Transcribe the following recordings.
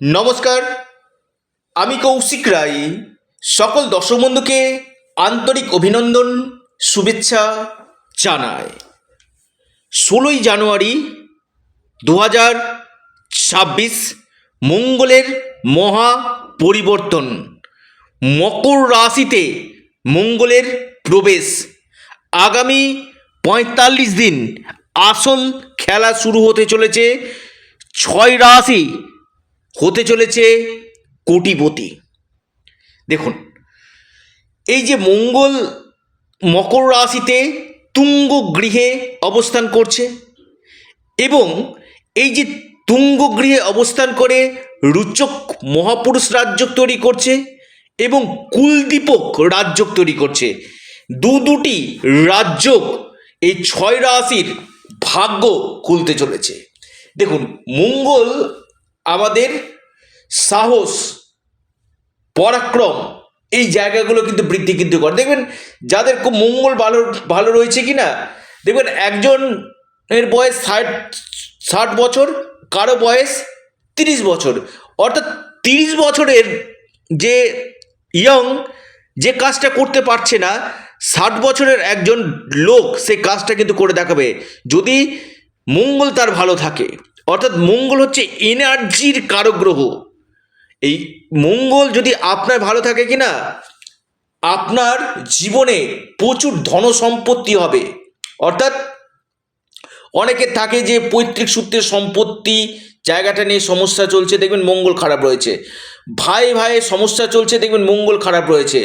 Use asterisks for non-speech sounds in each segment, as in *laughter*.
নমস্কার, আমি কৌশিক রায়। সকল দর্শক বন্ধুকে আন্তরিক অভিনন্দন, শুভেচ্ছা জানায় ষোলোই জানুয়ারি দু হাজার ছাব্বিশ মঙ্গলের মহা পরিবর্তন। মকর রাশিতে মঙ্গলের প্রবেশ। আগামী পঁয়তাল্লিশ দিন আসল খেলা শুরু হতে চলেছে। ছয় রাশি হতে চলেছে কোটিপতি। দেখুন, এই যে মঙ্গল মকর রাশিতে তুঙ্গ গৃহে অবস্থান করছে এবং এই যে তুঙ্গ গৃহে অবস্থান করে রুচক মহাপুরুষ রাজ্য তৈরি করছে এবং কুলদীপক রাজ্য তৈরি করছে। দু দুটি রাজ্য এই ছয় রাশির ভাগ্য খুলতে চলেছে। দেখুন, মঙ্গল আমাদের সাহস, পরাক্রম, এই জায়গাগুলো কিন্তু বৃদ্ধি কিন্তু করে। দেখবেন, যাদের খুব মঙ্গল ভালো ভালো রয়েছে কি না দেখবেন একজন এর বয়স ষাট ষাট বছর, কারও বয়স তিরিশ বছর। অর্থাৎ তিরিশ বছরের যে ইয়ং যে কাজটা করতে পারছে না, ষাট বছরের একজন লোক সেই কাজটা কিন্তু করে দেখাবে। যদি মঙ্গল তার ভালো থাকে। অর্থাৎ মঙ্গল হচ্ছে এনার্জির কারক গ্রহ এই মঙ্গল যদি আপনার ভালো থাকে কি না আপনার জীবনে প্রচুর ধন সম্পত্তি হবে। অর্থাৎ অনেকের থাকে যে পৈতৃক সূত্রের সম্পত্তি, জায়গাটা নিয়ে সমস্যা চলছে, দেখবেন মঙ্গল খারাপ রয়েছে। ভাই ভাইয়ের সমস্যা চলছে, দেখবেন মঙ্গল খারাপ রয়েছে।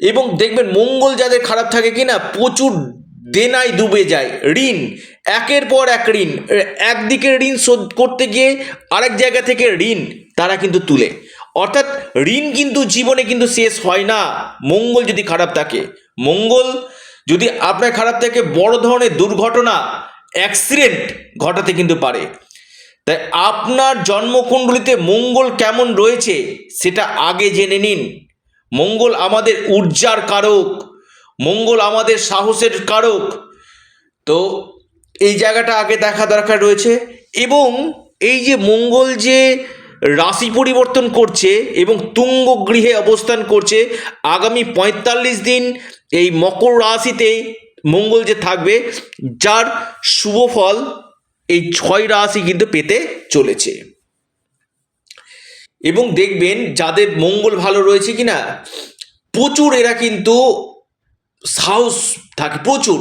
এবং দেখবেন মঙ্গল যাদের খারাপ থাকে কি না প্রচুর দেনায় ডুবে যায়। ঋণ, একের পর এক ঋণ একদিকে ঋণ শোধ করতে গিয়ে আরেক জায়গা থেকে ঋণ তারা কিন্তু তুলে। অর্থাৎ ঋণ কিন্তু জীবনে কিন্তু শেষ হয় না। মঙ্গল যদি খারাপ থাকে, মঙ্গল যদি আপনার খারাপ থাকে বড় ধরনের দুর্ঘটনা অ্যাক্সিডেন্ট ঘটাতে কিন্তু পারে। তাই আপনার জন্মকুণ্ডলিতে মঙ্গল কেমন রয়েছে, সেটা আগে জেনে নিন। মঙ্গল আমাদের ঊর্জার কারক। মঙ্গল আমাদের সাহসের কারক। তো এই জায়গাটা আগে দেখা দরকার রয়েছে এবং এই যে মঙ্গল যে রাশি পরিবর্তন করছে এবং তুঙ্গ গৃহে অবস্থান করছে, আগামী পঁয়তাল্লিশ দিন এই মকর রাশিতে মঙ্গল যে থাকবে, যার শুভ ফল এই ছয় রাশি কিন্তু পেতে চলেছে। এবং দেখবেন যাদের মঙ্গল ভালো রয়েছে কিনা, প্রচুর এরা কিন্তু সাহস থাকে প্রচুর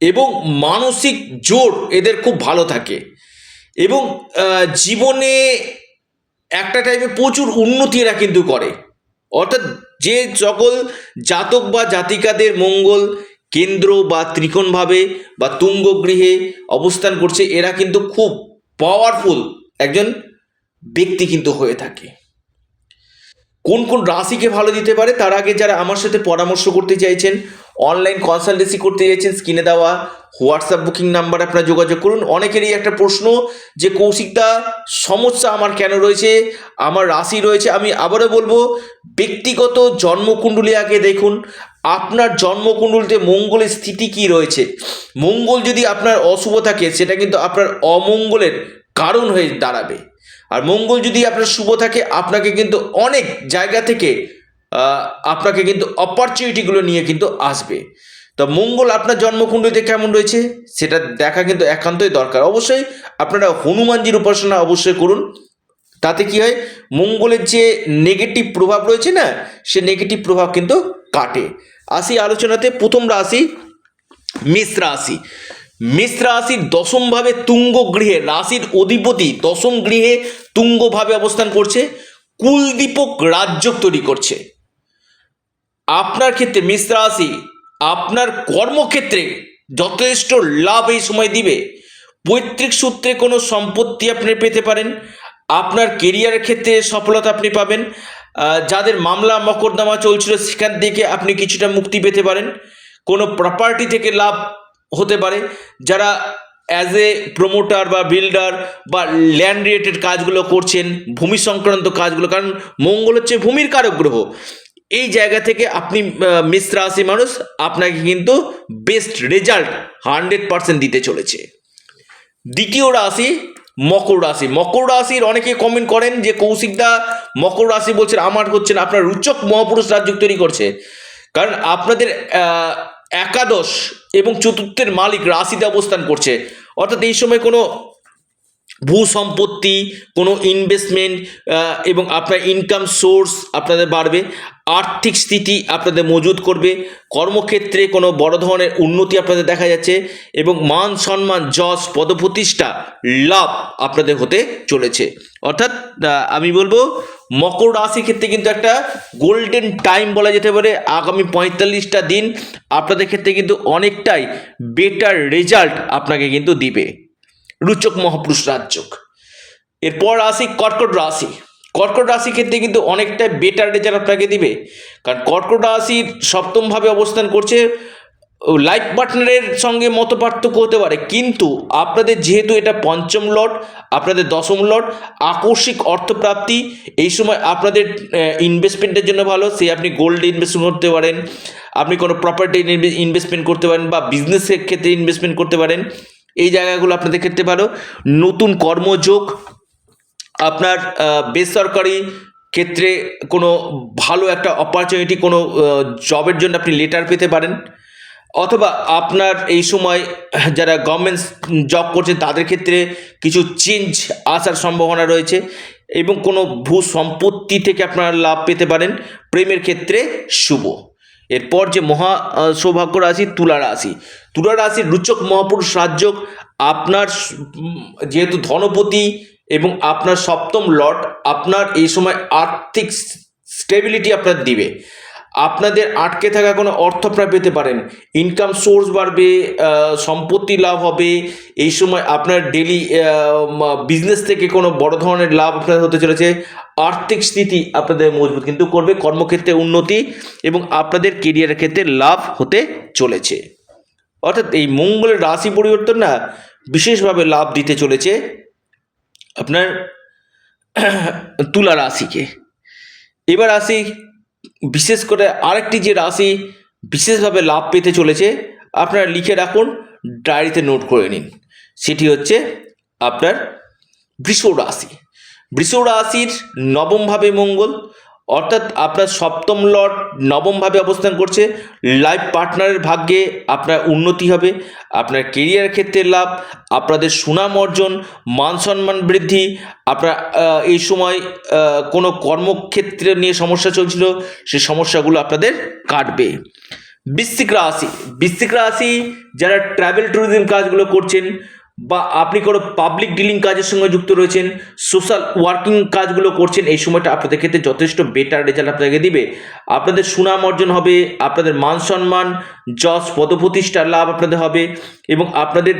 এবং মানসিক জোর এদের খুব ভালো থাকে এবং জীবনে একটা টাইমে প্রচুর উন্নতি এরা কিন্তু করে। অর্থাৎ যে সকল জাতক বা জাতিকাদের মঙ্গল কেন্দ্র বা ত্রিকোণভাবে বা তুঙ্গ গৃহে অবস্থান করছে, এরা কিন্তু খুব পাওয়ারফুল একজন ব্যক্তি কিন্তু হয়ে থাকে। কোন কোন রাশিকে ভালো দিতে পারে তার আগে যারা আমার সাথে পরামর্শ করতে চাইছেন অনলাইন কনসালটেন্সি করতে চাইছেন স্ক্রিনে দেওয়া হোয়াটসঅ্যাপ বুকিং নাম্বার আপনারা যোগাযোগ করুন। অনেকেরই একটা প্রশ্ন যে, কৌশিকদা, সমস্যা আমার কেন রয়েছে? আমার রাশি রয়েছে। আমি আবারও বলব, ব্যক্তিগত জন্মকুণ্ডলী আগে দেখুন। আপনার জন্মকুণ্ডলিতে মঙ্গলের স্থিতি কি রয়েছে? মঙ্গল যদি আপনার অশুভ থাকে, সেটা কিন্তু আপনার অমঙ্গলের কারণ হয়ে দাঁড়াবে। আর মঙ্গল যদি আপনার শুভ থাকে, আপনাকে কিন্তু অনেক জায়গা থেকে আপনাকে কিন্তু অপরচুনিটিগুলো নিয়ে কিন্তু আসবে। তো মঙ্গল আপনার জন্মকুণ্ডলিতে কেমন রয়েছে, সেটা দেখা কিন্তু একান্তই দরকার। অবশ্যই আপনারা হনুমানজির উপাসনা অবশ্যই করুন। তাতে কি হয়, মঙ্গলের যে নেগেটিভ প্রভাব রয়েছে না, সে নেগেটিভ প্রভাব কিন্তু কাটে। আসি আলোচনাতে, প্রথম রাশি মেষ রাশি। মেষ রাশির দশমভাবে তুঙ্গ গৃহে, রাশির অধিপতি দশম গৃহে তুঙ্গভাবে অবস্থান করছে। কুলদীপক রাজ্য তৈরি করছে। আপনার ক্ষেত্রে মেষ রাশি, আপনার কর্মক্ষেত্রে যথেষ্ট লাভ এই সময় দিবে। পৈতৃক সূত্রে কোনো সম্পত্তি আপনি পেতে পারেন, আপনার কেরিয়ারের ক্ষেত্রে সফলতা আপনি পাবেন যাদের মামলা মকদ্দমা চলছিল সেখান থেকে আপনি কিছুটা মুক্তি পেতে পারেন। কোনো প্রপার্টি থেকে লাভ হতে পারে, যারা অ্যাজ এ প্রমোটার বা বিল্ডার বা ল্যান্ড রিলেটেড কাজগুলো করছেন, ভূমি সংক্রান্ত কাজগুলো, কারণ মঙ্গল হচ্ছে ভূমির কারক গ্রহ। এই জায়গা থেকে আপনি মিশ্র রাশি মানুষ, আপনাকে কিন্তু বেস্ট রেজাল্ট হান্ড্রেড পার্সেন্ট দিতে চলেছে। দ্বিতীয় রাশি মকর রাশি। মকর রাশির অনেকে কমেন্ট করেন যে কৌশিকদা মকর রাশি বলছেন, আমার হচ্ছে না। আপনার রুচক মহাপুরুষ রাজ্য তৈরি করছে। কারণ আপনাদের একাদশ এবং চতুর্থের মালিক রাশিতে অবস্থান করছে। অর্থাৎ এই সময় কোনো ভূ সম্পত্তি, কোনো ইনভেস্টমেন্ট এবং আপনার ইনকাম সোর্স আপনাদের বাড়বে। আর্থিক স্থিতি আপনাদের মজুত করবে, কর্মক্ষেত্রে কোনো বড় ধরনের উন্নতি আপনাদের দেখা যাচ্ছে এবং মান সম্মান, যশ, পদপ্রতিষ্ঠা, লাভ আপনাদের হতে চলেছে। অর্থাৎ আমি বলব, মকর রাশি ক্ষেত্রে কিন্তু একটা গোল্ডেন টাইম বলা যেতে পারে। আগামী পঁয়তাল্লিশটা দিন আপনাদের ক্ষেত্রে কিন্তু অনেকটাই বেটার রেজাল্ট আপনাকে কিন্তু দিবে। রুচক মহাপুরুষ রাজযোগ। এরপর আসি কর্কট রাশি। কর্কট রাশি ক্ষেত্রে কিন্তু অনেকটা বেটার রেজাল্ট আপনাকে দিবে। কারণ কর্কট রাশির সপ্তমভাবে অবস্থান করছে লাইফ পার্টনারের সঙ্গে মত পার্থক্য হতে পারে। কিন্তু আপনাদের যেহেতু এটা পঞ্চম লট, আপনাদের দশম লট, আকস্মিক অর্থপ্রাপ্তি, এই সময় আপনাদের ইনভেস্টমেন্টের জন্য ভালো। সে আপনি গোল্ড ইনভেস্টমেন্ট করতে পারেন, আপনি কোনো প্রপার্টি ইনভেস্টমেন্ট করতে পারেন বা বিজনেসের ক্ষেত্রে ইনভেস্টমেন্ট করতে পারেন। এই জায়গাগুলো আপনাদের ক্ষেত্রে ভালো। নতুন কর্মযোগ আপনার বেসরকারি ক্ষেত্রে কোনো ভালো একটা অপরচুনিটি কোনো জবের জন্য আপনি লেটার পেতে পারেন। অথবা আপনার এই সময় যারা গভর্নমেন্ট জব করছে তাদের ক্ষেত্রে কিছু চেঞ্জ আসার সম্ভাবনা রয়েছে এবং কোনো ভূ সম্পত্তি থেকে আপনারা লাভ পেতে পারেন। প্রেমের ক্ষেত্রে শুভ। এরপর যে মহা সৌভাগ্য রাশি, তুলা রাশি। তুলা রাশির রুচক মহাপুরুষ রাজযোগ, আপনার যেহেতু ধনপতি এবং আপনার সপ্তম লট আপনার এই সময় আর্থিক স্টেবিলিটি আপনার দিবে। আপনাদের আটকে থাকা কোনো অর্থ আপনারা পেতে পারেন। ইনকাম সোর্স বাড়বে সম্পত্তি লাভ হবে, এই সময় আপনার ডেলি বিজনেস থেকে কোনো বড় ধরনের লাভ আপনার হতে চলেছে। আর্থিক স্থিতি আপনাদের মজবুত কিন্তু করবে, কর্মক্ষেত্রে উন্নতি এবং আপনাদের কেরিয়ারের ক্ষেত্রে লাভ হতে চলেছে। অর্থাৎ এই মঙ্গলের রাশি পরিবর্তন না, বিশেষভাবে লাভ দিতে চলেছে। আপনার *clears throat* তুলা রাশিকে। এবার আসি, বিশেষ করে আরেকটি যে রাশি বিশেষভাবে লাভ পেতে চলেছে, আপনারা লিখে রাখুন, ডায়েরিতে নোট করে নিন। সেটি হচ্ছে আপনার বৃষ রাশি। বৃষ রাশির নবমভাবে মঙ্গল অর্থাৎ আপনার সপ্তম লট নবমভাবে অবস্থান করছে। লাইফ পার্টনারের ভাগ্যে আপনার উন্নতি হবে, আপনার কেরিয়ার ক্ষেত্রে লাভ, আপনাদের সুনাম অর্জন, মান সম্মান বৃদ্ধি, আপনার এই সময় কোনো কর্মক্ষেত্রে নিয়ে সমস্যা চলছিল, সেই সমস্যাগুলো আপনাদের কাটবে। বৃশ্চিক রাশি বৃশ্চিক রাশি যারা ট্রাভেল ট্যুরিজম কাজগুলো করছেন বা আপনি কোনো পাবলিক ডিলিং কাজের সঙ্গে যুক্ত রয়েছেন সোশ্যাল ওয়ার্কিং কাজগুলো করছেন, এই সময়টা আপনাদের ক্ষেত্রে যথেষ্ট বেটার রেজাল্ট আপনাকে দিবে। আপনাদের সুনাম অর্জন হবে, আপনাদের মান সম্মান, যশ, পদপ্রতিষ্ঠার লাভ আপনাদের হবে এবং আপনাদের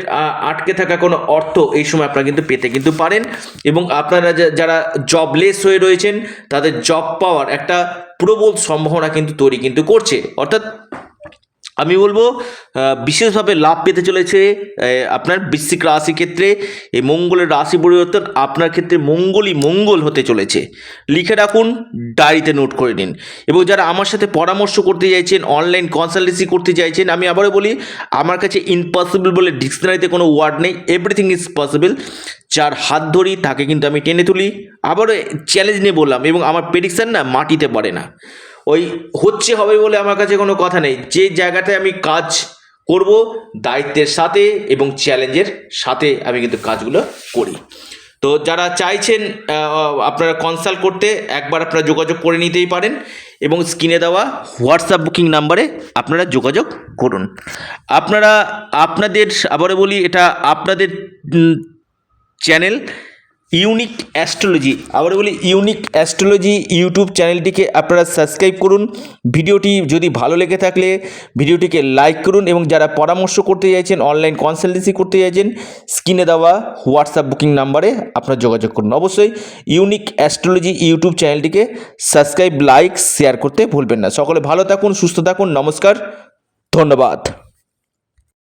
আটকে থাকা কোনো অর্থ এই সময় আপনারা কিন্তু পেতে কিন্তু পারেন এবং আপনারা যারা জবলেস হয়ে রয়েছেন, তাদের জব পাওয়ার একটা প্রবল সম্ভাবনা কিন্তু তৈরি কিন্তু করছে। অর্থাৎ আমি বলব বিশেষভাবে লাভ পেতে চলেছে আপনার বৃশ্চিক রাশি ক্ষেত্রে। এই মঙ্গলের রাশি পরিবর্তন আপনার ক্ষেত্রে মঙ্গলই মঙ্গল হতে চলেছে। লিখে রাখুন, ডায়েরিতে নোট করে নিন। এবং যারা আমার সাথে পরামর্শ করতে চাইছেন, অনলাইন কনসালটেন্সি করতে চাইছেন, আমি আবারও বলি, আমার কাছে ইম্পসিবল বলে ডিকশনারিতে কোনো ওয়ার্ড নেই এভরিথিং ইজ পসিবল যার হাত ধরি তাকে কিন্তু আমি টেনে তুলি। আবারও চ্যালেঞ্জ নিয়ে বললাম, এবং আমার প্রেডিকশান না মাটিতে পারে না। ওই হচ্ছে হবে বলে আমার কাছে কোনো কথা নেই। যে জায়গাটায় আমি কাজ করব, দায়িত্বের সাথে এবং চ্যালেঞ্জের সাথে আমি কিন্তু কাজগুলো করি। তো যারা চাইছেন আপনারা কনসাল্ট করতে একবার আপনারা যোগাযোগ করে নিতেই পারেন এবং স্ক্রিনে দেওয়া হোয়াটসঅ্যাপ বুকিং নাম্বারে আপনারা যোগাযোগ করুন। আপনারা, আপনাদের, আবারও বলি, এটা আপনাদের চ্যানেল ইউনিক অ্যাস্ট্রোলজি, আবার বলি ইউনিক অ্যাস্ট্রোলজি ইউটিউব চ্যানেলটিকে আপনারা সাবস্ক্রাইব করুন। ভিডিওটি যদি ভালো লেগে থাকলে ভিডিওটিকে লাইক করুন এবং যারা পরামর্শ করতে চাইছেন, অনলাইন কনসালটেন্সি করতে চাইছেন, স্ক্রিনে দেওয়া হোয়াটসঅ্যাপ বুকিং নাম্বারে আপনারা যোগাযোগ করুন। অবশ্যই ইউনিক অ্যাস্ট্রোলজি ইউটিউব চ্যানেলটিকে সাবস্ক্রাইব, লাইক, শেয়ার করতে ভুলবেন না। সকলে ভালো থাকুন, সুস্থ থাকুন, নমস্কার, ধন্যবাদ।